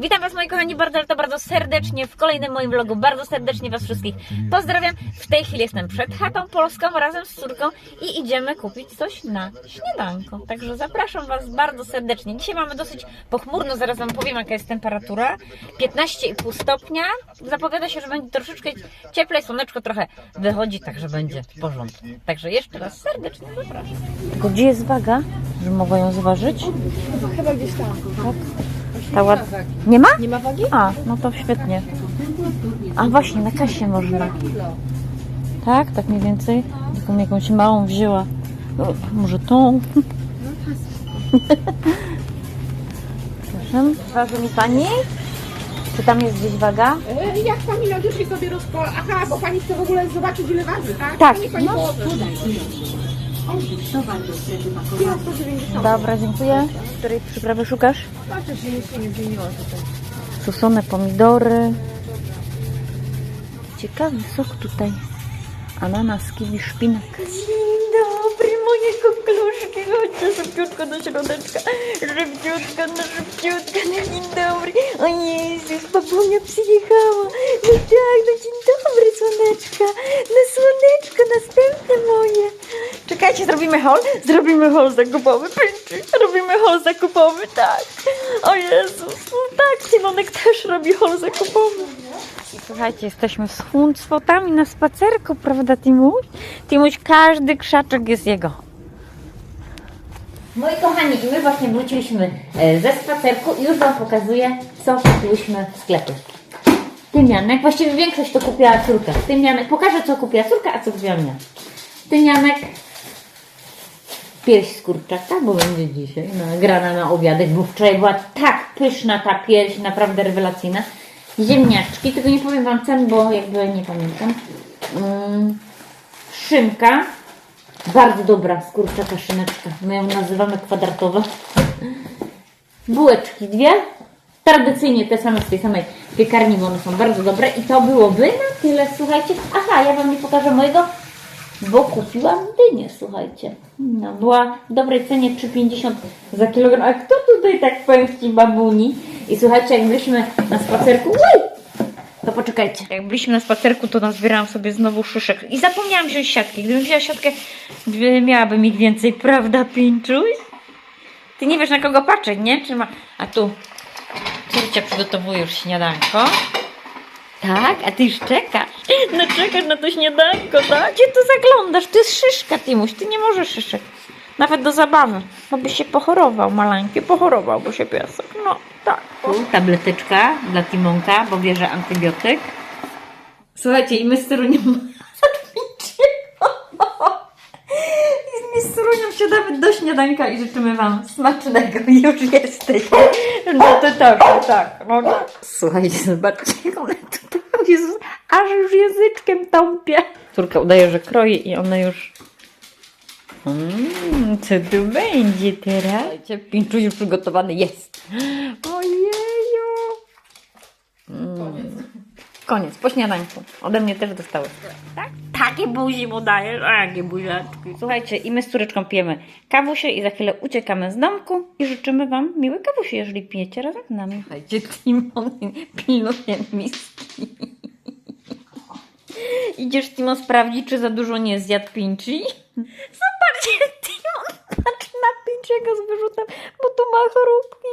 Witam Was moi kochani bardzo, ale to bardzo serdecznie w kolejnym moim vlogu. Bardzo serdecznie Was wszystkich pozdrawiam. W tej chwili jestem przed chatą polską razem z córką i idziemy kupić coś na śniadanko. Także zapraszam Was bardzo serdecznie. Dzisiaj mamy dosyć pochmurno, zaraz Wam powiem jaka jest temperatura. 15,5 stopnia. Zapowiada się, że będzie troszeczkę cieplej, słoneczko trochę wychodzi, także będzie w porządku. Także jeszcze raz serdecznie zapraszam. Tylko gdzie jest waga, że mogę ją zważyć? Chyba gdzieś tam. Ta ład... Nie ma? Nie ma wagi? A, no to świetnie. A właśnie, na kasie można. Tak, tak mniej więcej. Taką jakąś małą wzięła. No, może tą. Proszę. Waży mi pani? Czy tam jest gdzieś waga? E, Jak pani logicznie sobie rozpo... Aha, bo pani chce w ogóle zobaczyć ile waży, tak? Tak. Niech pani położy. Ja 190. Dobra, dziękuję. Której przyprawy szukasz? Patrzę. Suszone pomidory. Ciekawy sok tutaj. Ananas, kiwi, szpinak. Dzień dobry, moje kokluszki. Chodźcie szybciutko do środeczka. Szybciutko, no szybciutko, no dzień dobry. O Jezus, babunia przyjechała. No tak, no dzień dobry, słoneczka. No słoneczko, następne moje. Czekajcie, zrobimy hol? Zrobimy hol zakupowy. Pęczy, robimy hol zakupowy, tak. O Jezus, no tak, Simonek też robi hol zakupowy. Słuchajcie, jesteśmy z huncwotami na spacerku, prawda Timuś? Timuś, każdy krzaczek jest jego. Moi kochani, i my właśnie wróciliśmy e, ze spacerku i już Wam pokazuję, co kupiłyśmy w sklepie. Tymianek, właściwie większość to kupiła córka. Tymianek, pokażę co kupiła córka, a co kupiłam ja. Tymianek, pierś z kurczaka, bo będzie dzisiaj nagrana na obiadek, bo wczoraj była tak pyszna ta pierś, naprawdę rewelacyjna. Ziemniaczki, tylko nie powiem Wam cen, bo jakby nie pamiętam. Mm, szynka, bardzo dobra z kurczaka szyneczka. My ją nazywamy kwadratowa. Bułeczki dwie. Tradycyjnie te same z tej samej piekarni, bo one są bardzo dobre. I to byłoby na tyle, słuchajcie. Aha, ja Wam nie pokażę mojego, bo kupiłam dynię, słuchajcie. No, była w dobrej cenie 3,50 za kilogram. A kto tutaj tak pęści babuni? I słuchajcie, jak byliśmy na spacerku... Uj! To poczekajcie. Jak byliśmy na spacerku, to nazbierałam sobie znowu szyszek. I zapomniałam wziąć siatki. Gdybym wzięła siatkę, miałabym ich więcej, prawda, Pinczuś? Ty nie wiesz na kogo patrzeć, nie? Czy ma... A tu córcia przygotowuje już śniadanko. Tak, a ty już czekasz. No czekasz na to śniadanko, tak? Gdzie tu zaglądasz? To jest szyszka, Timuś. Ty nie możesz szyszek. Nawet do zabawy. Bo by się pochorował, maleńki. Pochorowałby się piesek. No, tak. Tu tableteczka dla Timonka, bo bierze antybiotyk. Słuchajcie, i my z Toruniem... I z Toruniem siadamy do śniadanka i życzymy Wam smacznego. Już jesteśmy. No to tak, tak, no tak. Słuchajcie, zobaczcie, jak one tutaj... Jezus, aż już języczkiem tąpie. Córka udaje, że kroi i ona już... Mm, co tu będzie teraz? Słuchajcie, pinczu już przygotowany jest. Ojeju. Mm. Koniec, po śniadanku. Ode mnie też dostałeś. Tak? Takie buzi mu dajesz, a jakie buziaczki. Słuchajcie, i my z córeczką pijemy kawusie i za chwilę uciekamy z domku i życzymy Wam miłe kawusie, jeżeli pijecie razem z nami. Słuchajcie, Timon pilnuje miski. Idziesz, Timo, sprawdzić, czy za dużo nie zjadł Pinchy? Zobaczcie, Timon patrzy na Pinchiego z wyrzutem, bo tu ma chorobki.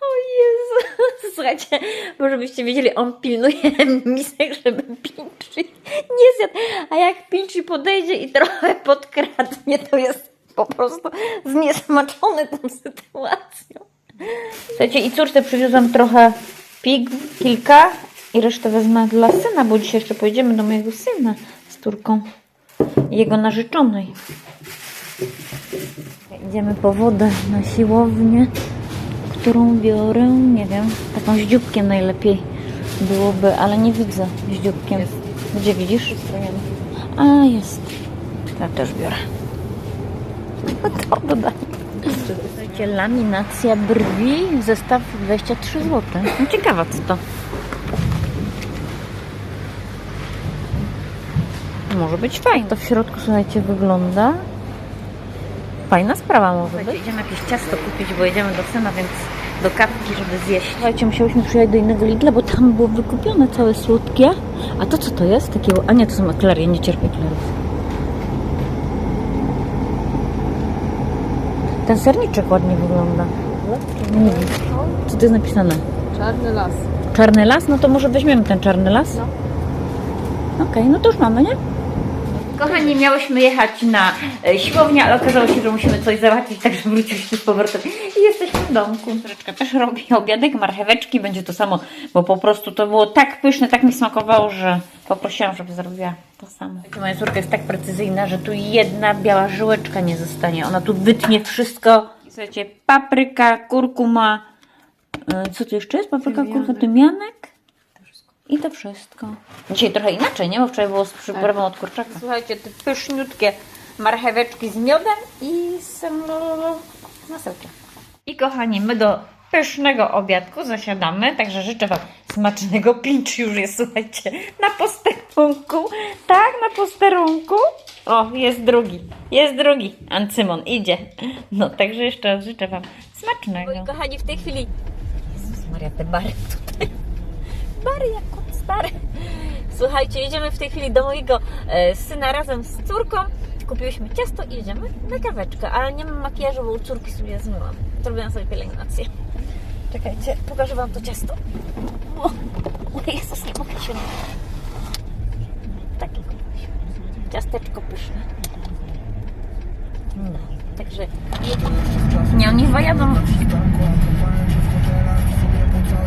O Jezu. Słuchajcie, bo żebyście wiedzieli, on pilnuje misek, żeby Pinchy nie zjadł. A jak Pinchy podejdzie i trochę podkradnie, to jest po prostu zniesmaczony tą sytuacją. Słuchajcie, i córce przywiozłam trochę pig, kilka i resztę wezmę dla syna, bo dzisiaj jeszcze pojedziemy do mojego syna z Turką i jego narzeczonej. Idziemy po wodę na siłownię, którą biorę, nie wiem, taką z dzióbkiem najlepiej byłoby, ale nie widzę z dzióbkiem. Gdzie widzisz? A, jest. Ja też biorę. To dodaj. Słuchajcie, laminacja brwi, zestaw 23 zł. No ciekawa co to. Może być fajne. To w środku, słuchajcie, wygląda. Fajna sprawa może być. Idziemy jakieś ciasto kupić, bo jedziemy do syna, więc do kapki, żeby zjeść. Słuchajcie, musiałyśmy przyjechać do innego Lidla, bo tam było wykupione całe słodkie. A to co to jest? Takiego... A nie, to są eklery, ja nie cierpię eklerów. Ten serniczek ładnie wygląda. Nie wiem. Co to jest napisane? Czarny las. Czarny las? No to może weźmiemy ten czarny las? No. Okej, no to już mamy, nie? Kochani, miałyśmy jechać na e, siłownię, ale okazało się, że musimy coś załatwić, także wróciliśmy z powrotem i jesteśmy w domku. Córeczka też robi obiadek, marcheweczki, będzie to samo, bo po prostu to było tak pyszne, tak mi smakowało, że poprosiłam, żeby zrobiła to samo. Moja córka jest tak precyzyjna, że tu jedna biała żyłeczka nie zostanie. Ona tu wytnie wszystko. Słuchajcie, papryka, kurkuma, e, co tu jeszcze jest? Papryka, kurkuma, tymianek. I to wszystko. Dzisiaj trochę inaczej, nie? Bo wczoraj było z przyprawą od kurczaka. Słuchajcie, te pyszniutkie marcheweczki z miodem i z masełkiem. I kochani, my do pysznego obiadku zasiadamy, także życzę Wam smacznego. Pincz już jest, słuchajcie, na posterunku. Tak, na posterunku. O, jest drugi, jest drugi. Ancymon idzie. No, także jeszcze raz życzę Wam smacznego. Moi kochani, w tej chwili... Jezus Maria, te bary Bary jak kot stary. Słuchajcie, jedziemy w tej chwili do mojego e, syna razem z córką. Kupiłyśmy ciasto i jedziemy na kaweczkę, ale nie mam makijażu, bo u córki sobie zmyłam. Zrobiłam sobie pielęgnację. Czekajcie, pokażę Wam to ciasto. O, o Jezus, nie mogę się Takie. Ciasteczko pyszne. No, także jedziemy. Nie, oni jadą.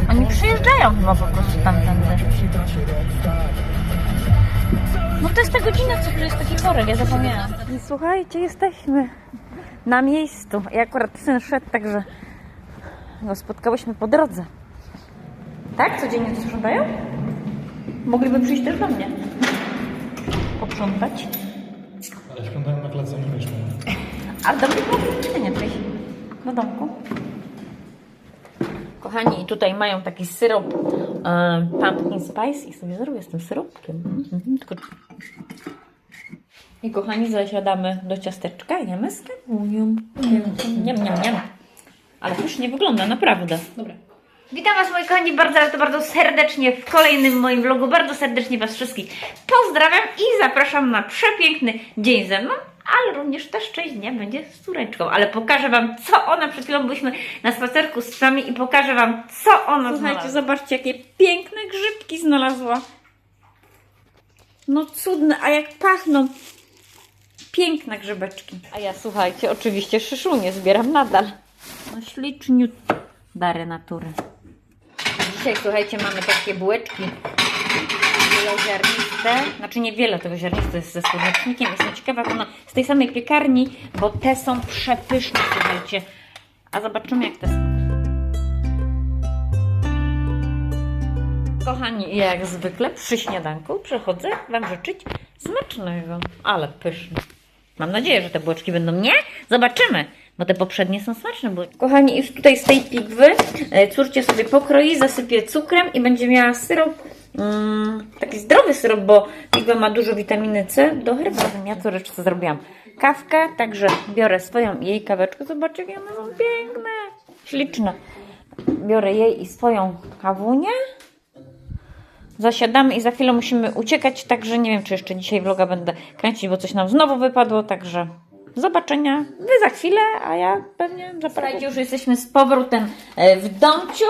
Oni przyjeżdżają chyba po prostu tamtędy. No to jest ta godzina, co tu jest taki korek, ja zapomniałam. I słuchajcie, jesteśmy na miejscu. I akurat syn szedł, także go spotkałyśmy po drodze. Tak? Codziennie to sprzątają? Mogliby przyjść też do mnie. Poprzątać. Ale sprzątałem na klatce nie mieszkam. A do mnie mogli nie przyjść. Do domku. Kochani, tutaj mają taki syrop e, pumpkin spice i sobie zrobię z tym syropkiem. Mhm, tylko... I kochani, zasiadamy do ciasteczka, jemy z kawunią. Niam, niam, niam. Ale pysznie wygląda, naprawdę. Dobra. Witam Was moi kochani bardzo, ale to bardzo serdecznie w kolejnym moim vlogu. Bardzo serdecznie Was wszystkich pozdrawiam i zapraszam na przepiękny dzień ze mną, ale również też część dnia będzie z córeczką. Ale pokażę Wam, co ona, przed chwilą byliśmy na spacerku z psami i pokażę Wam, co ona Słuchajcie, zobaczcie, jakie piękne grzybki znalazła. No cudne, a jak pachną. Piękne grzybeczki. A ja, słuchajcie, oczywiście szyszunie zbieram nadal. No śliczniut. Dary natury. Dzisiaj, słuchajcie, mamy takie bułeczki wieloziarniste. Znaczy niewiele tego ziarniste jest ze słonecznikiem. Jestem ciekawa, jak ono z tej samej piekarni, bo te są przepyszne, słuchajcie. A zobaczymy, jak te są. Kochani, jak zwykle przy śniadanku przychodzę Wam życzyć smacznego, ale pyszne. Mam nadzieję, że te bułeczki będą nie. Zobaczymy, bo te poprzednie są smaczne. Bułeczki. Kochani, już tutaj z tej pigwy e, córcie sobie pokroi, zasypie cukrem i będzie miała syrop, mm, taki zdrowy syrop, bo pigwa ma dużo witaminy C do herbaty. Ja córeczce zrobiłam kawkę, także biorę swoją i jej kaweczkę. Zobaczcie, jakie one są piękne, śliczne. Biorę jej i swoją kawunię zasiadamy i za chwilę musimy uciekać, także nie wiem, czy jeszcze dzisiaj vloga będę kręcić, bo coś nam znowu wypadło, także zobaczenia wy za chwilę, a ja pewnie zapraszam. już jesteśmy z powrotem e, w domciu,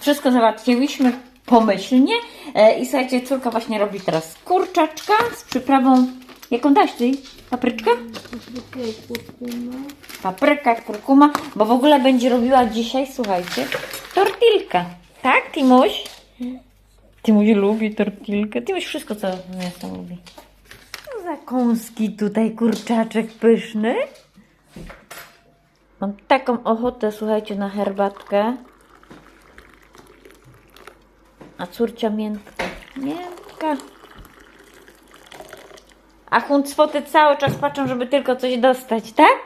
wszystko załatwiłyśmy pomyślnie e, i słuchajcie, córka właśnie robi teraz kurczaczka z przyprawą, jaką daś ty? Papryczkę? Papryka, kurkuma, bo w ogóle będzie robiła dzisiaj, słuchajcie, tortilkę. Tak, Timuś? Tymuś lubi tortilkę. Tymuś wszystko, co miasto lubi. No zakąski tutaj, kurczaczek pyszny. Mam taką ochotę, słuchajcie, na herbatkę. A córcia miętka. Miętka. A huncwoty cały czas patrzą, żeby tylko coś dostać, tak?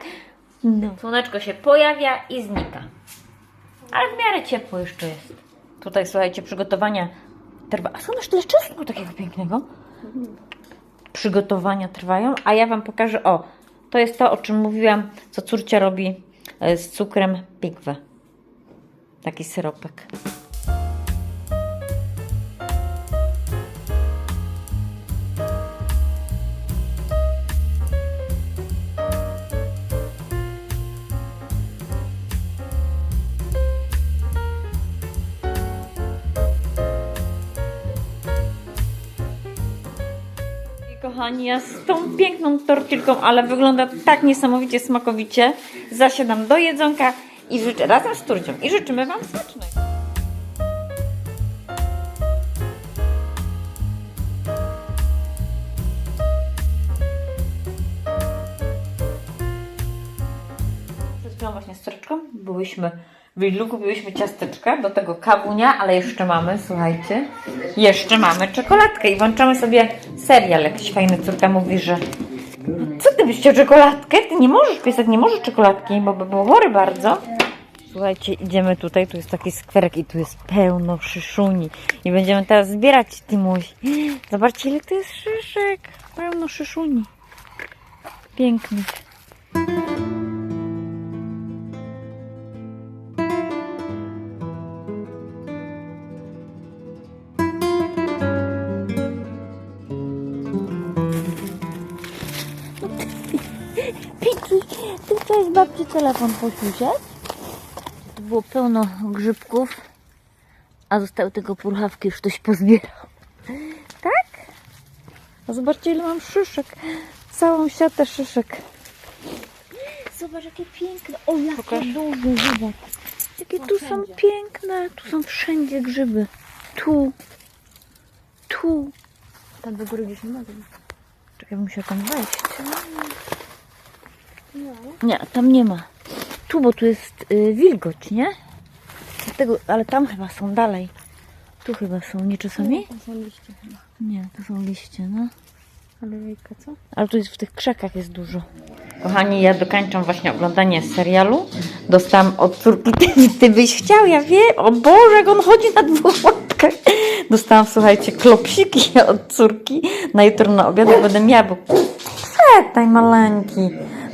No. Słoneczko się pojawia i znika. Ale w miarę ciepło jeszcze jest. Tutaj, słuchajcie, przygotowania trwa. A są już tyle czosnku takiego pięknego. Przygotowania trwają, a ja Wam pokażę, o, To jest to, o czym mówiłam, co córcia robi e, z cukrem pigwę. Taki syropek. Kochani, ja z tą piękną tortilką, ale wygląda tak niesamowicie smakowicie. Zasiadam do jedzonka i życzę razem z turcią i życzymy Wam smacznego. Przed chwilą właśnie z córeczką byłyśmy w Lidlu, kupiłyśmy do tego kawunia, ale jeszcze mamy, słuchajcie, jeszcze mamy czekoladkę i włączamy sobie serial. Jakiś fajny córka mówi, że co ty byś chciał czekoladkę? Ty nie możesz, piesek nie może czekoladki, bo by był chory bardzo. Słuchajcie, idziemy tutaj, tu jest taki skwerek i tu jest pełno szyszuni. I będziemy teraz zbierać, Timuś. Zobaczcie, ile tu jest szyszek. Pełno szyszuni. Pięknych. Babci telefon posiusiać? Tu było pełno grzybków, a zostały tylko purchawki, już ktoś pozbierał. Tak? A zobaczcie ile mam szyszek. Całą siatę szyszek. Zobacz jakie piękne. O, jakie duże, zobacz. Jakie tu są piękne. Tu są wszędzie grzyby. Tu. Tu. Tam do góry gdzieś nie ma. Czekaj, muszę tam wejść. Nie, tam nie ma. Tu, bo tu jest y, wilgoć, nie? Dlatego, ale tam chyba są dalej. Tu chyba są, nie czasami? Tam są liście chyba. Nie, to są liście, no. Ale jajka, co? Ale tu jest w tych krzakach jest dużo. Kochani, ja dokończam właśnie oglądanie serialu. Dostałam od córki, ty, ty byś chciał, ja wiem. O Boże, jak on chodzi na dwóch łapkach. Dostałam, słuchajcie, klopsiki od córki. Na jutro na obiad będę miała, bo przestań maleńki.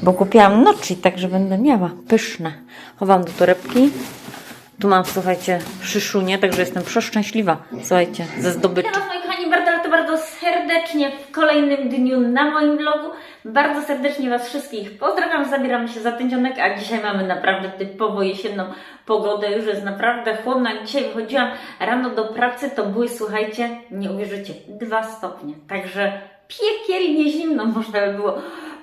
Bo kupiłam noci, także będę miała. Pyszne. Chowam do torebki. Tu mam, słuchajcie, szyszunie, także jestem przeszczęśliwa, słuchajcie, ze zdobyczy. Witam moi kochani bardzo, ale to bardzo serdecznie w kolejnym dniu na moim vlogu. Bardzo serdecznie Was wszystkich pozdrawiam, zabieramy się za ten dzionek, a dzisiaj mamy naprawdę typowo jesienną pogodę, już jest naprawdę chłodno. Jak dzisiaj wychodziłam rano do pracy, to były, słuchajcie, nie uwierzycie, 2 stopnie, także piekielnie zimno można by było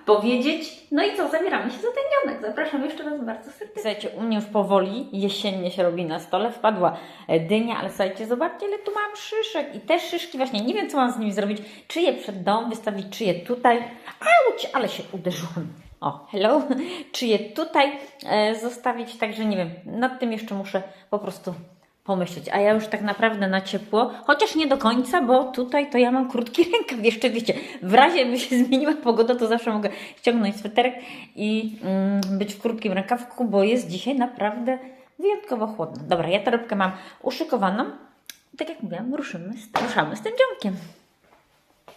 powiedzieć. No i co, zabieramy się za ten dzionek. Zapraszam jeszcze raz bardzo serdecznie. Słuchajcie, u mnie już powoli jesiennie się robi na stole. Wpadła e, dynia, ale słuchajcie, zobaczcie, ile tu mam szyszek. I te szyszki właśnie, nie wiem, co mam z nimi zrobić. Czy je przed dom wystawić, czy je tutaj. Auć, ale się uderzyłam. O, hello. Czy je tutaj e, zostawić, także nie wiem. Nad tym jeszcze muszę po prostu pomyśleć. A ja już tak naprawdę na ciepło, chociaż nie do końca, bo tutaj to ja mam krótki rękaw. Jeszcze wiecie, w razie by się zmieniła pogoda, to zawsze mogę ściągnąć sweterek i mm, być w krótkim rękawku, bo jest dzisiaj naprawdę wyjątkowo chłodno. Dobra, ja torebkę mam uszykowaną. Tak jak mówiłam, ruszymy, ruszamy z tym dzionkiem.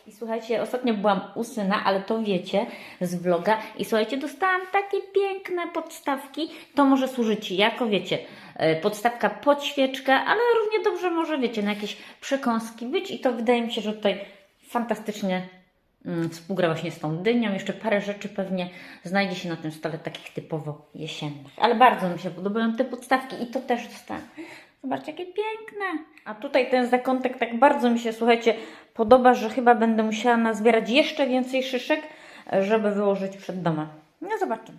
I słuchajcie, ostatnio byłam u syna, ale to wiecie z vloga. I słuchajcie, dostałam takie piękne podstawki. To może służyć jako, wiecie, e, podstawka pod świeczkę, ale równie dobrze może, wiecie, na jakieś przekąski być. I to wydaje mi się, że tutaj fantastycznie mm, współgra właśnie z tą dynią. Jeszcze parę rzeczy pewnie znajdzie się na tym stole takich typowo jesiennych. Ale bardzo mi się podobają te podstawki i to też dostałam. Zobaczcie, jakie piękne. A tutaj ten zakątek tak bardzo mi się, słuchajcie, podoba, że chyba będę musiała nazbierać jeszcze więcej szyszek, żeby wyłożyć przed domem. No zobaczymy.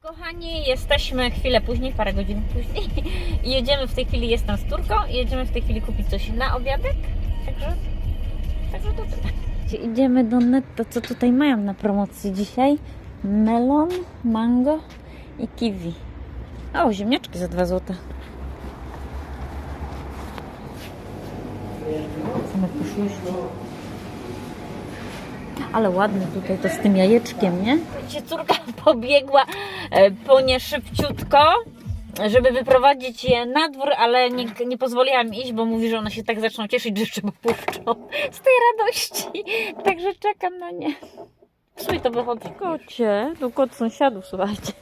Kochani, jesteśmy chwilę później, parę godzin później. Jedziemy w tej chwili, jestem z Turką jedziemy w tej chwili kupić coś na obiadek. Także, także to tyle. Idziemy do netto, co tutaj mają na promocji dzisiaj. Melon, mango i kiwi. O, ziemniaczki za 2 zł. Same poszuści. Ale ładny tutaj to z tym jajeczkiem, nie? Wiecie, córka pobiegła e, po nie szybciutko. żeby wyprowadzić je na dwór, ale nie, nie pozwoliłam iść, bo mówi, że one się tak zaczną cieszyć, że jeszcze popuszczą z tej radości. Także czekam na nie. Sumie to wychodzi. Kocie, tu kot sąsiadów, słuchajcie.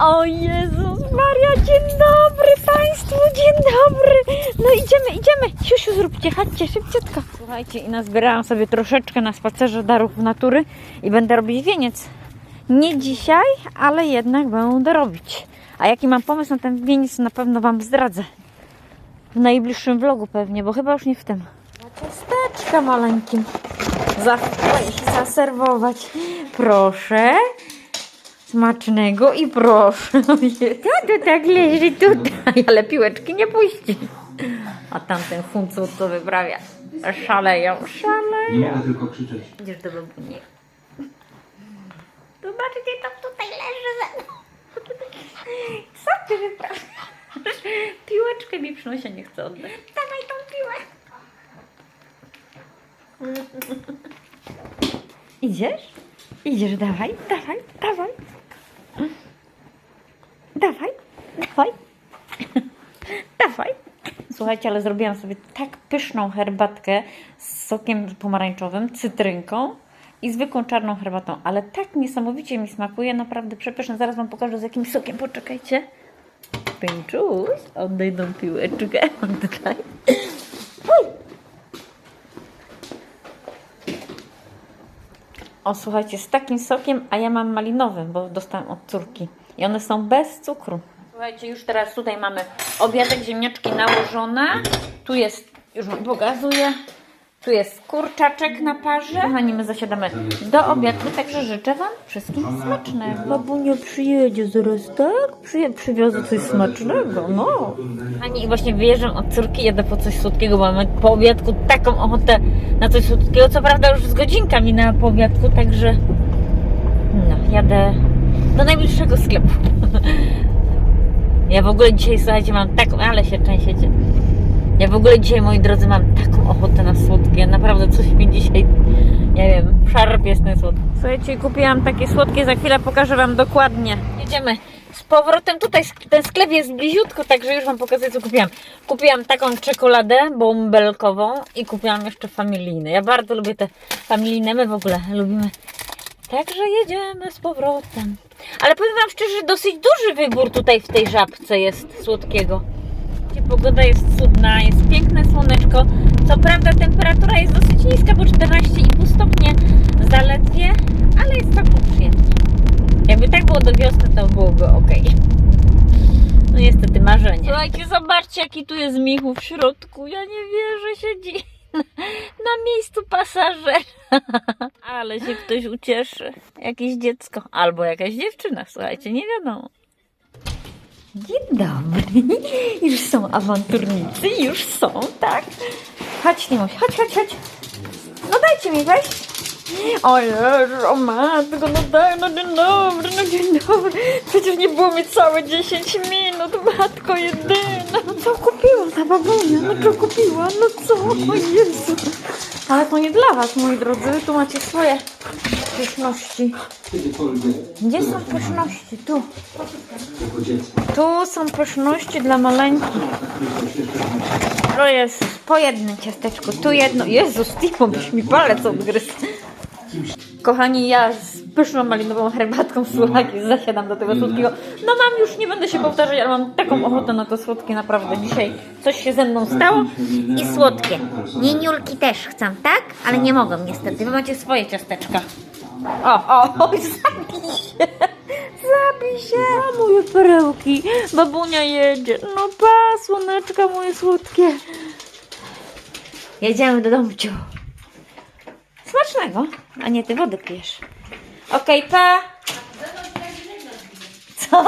O Jezus Maria, dzień dobry Państwu, dzień dobry. No idziemy, idziemy. Siusiu, zróbcie, chodźcie, szybciutko. Słuchajcie, i nazbierałam sobie troszeczkę na spacerze darów natury i będę robić wieniec. Nie dzisiaj, ale jednak będę robić. A jaki mam pomysł na ten wieniec, na pewno Wam zdradzę. W najbliższym vlogu pewnie, bo chyba już nie w tym. Ciasteczka maleńkim. Za zaserwować. Proszę. Smacznego i proszę. To, to tak leży tutaj, ale piłeczki nie puści. A tamten funcu co wyprawia. Szaleją, szaleją. Nie mogę tylko krzyczeć. Idziesz do babuni. Zobaczcie, tam tutaj leży ze mną. Co ty wyprawiasz? Piłeczkę mi przynosi, nie chcę oddać. Dawaj tą piłę. Idziesz? Idziesz, dawaj, dawaj, dawaj. Dawaj, dawaj. Dawaj. Słuchajcie, ale zrobiłam sobie tak pyszną herbatkę z sokiem pomarańczowym, cytrynką i zwykłą czarną herbatą, ale tak niesamowicie mi smakuje, naprawdę przepyszne. Zaraz Wam pokażę z jakim sokiem, poczekajcie. Pięczuś, oddaj tą piłeczkę. Oddaj. O, słuchajcie, z takim sokiem, a ja mam malinowym, bo dostałam od córki. I one są bez cukru. Słuchajcie, już teraz tutaj mamy obiadek, ziemniaczki nałożone. Tu jest, już pokazuję, tu jest kurczaczek na parze. Kochani, my zasiadamy do obiadu, także życzę Wam wszystkim smacznego. Babunia przyjedzie zaraz, tak? Przyje, przywiozę coś smacznego, no. Kochani, i właśnie wyjeżdżam od córki, jadę po coś słodkiego, bo mamy po obiadku taką ochotę na coś słodkiego. Co prawda już z godzinka minęła po obiadku, także no, jadę do najbliższego sklepu. Ja w ogóle dzisiaj, słuchajcie, mam taką, ale się trzęsiecie. Ja w ogóle dzisiaj, moi drodzy, mam taką ochotę na słodkie. Naprawdę coś mi dzisiaj, nie wiem, szarpie z tym słodkim. Słuchajcie, kupiłam takie słodkie, za chwilę pokażę Wam dokładnie. Jedziemy z powrotem. Tutaj ten sklep jest bliziutko, także już Wam pokazuję, co kupiłam. Kupiłam taką czekoladę bąbelkową i kupiłam jeszcze familijne. Ja bardzo lubię te familijne, my w ogóle lubimy. Także jedziemy z powrotem. Ale powiem Wam szczerze, dosyć duży wybór tutaj w tej żabce jest słodkiego. Pogoda jest cudna, jest piękne słoneczko. Co prawda temperatura jest dosyć niska, bo 14,5 stopnie zaledwie, ale jest całkiem przyjemnie. Jakby tak było do wiosny, to byłoby ok. No niestety marzenie. Słuchajcie, zobaczcie jaki tu jest Michu w środku. Ja nie wierzę, siedzi na miejscu pasażera. Ale się ktoś ucieszy. Jakieś dziecko albo jakaś dziewczyna, słuchajcie, nie wiadomo. Dzień dobry. Już są awanturnicy, już są, tak? Chodź, Timuś, chodź, chodź, chodź. No dajcie mi wejść. O Jezu, o matko, no daj, no dzień dobry, no dzień dobry. Przecież nie było mi całe 10 minut, matko jedyna. No co kupiła ta babunia, no co kupiła, no co, o Jezu. Ale to nie dla was, moi drodzy, tu macie swoje pyszności. Gdzie są pyszności? Tu. Tu są pyszności dla maleńkich. O Jezus, po jednym ciasteczku, tu jedno. Jezus, Timo, byś mi palec odgryzł. Kochani, ja z pyszną malinową herbatką słuchaki zasiadam do tego słodkiego. No mam już, nie będę się powtarzać, ale mam taką ochotę na to słodkie, naprawdę. Dzisiaj coś się ze mną stało i słodkie. Nieniulki też chcą, tak? Ale nie mogą niestety, wy macie swoje ciasteczka. O, o, oj, zabij się. Zabij się. A moje perełki. Babunia jedzie. No pa, słoneczka moje słodkie. Jedziemy do domciu. Smacznego. A nie, ty wodę pijesz. Okej, pa. Co?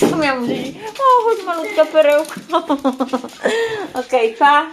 Co miałam powiedzieć? O, chodź malutka perełka. Okej, pa.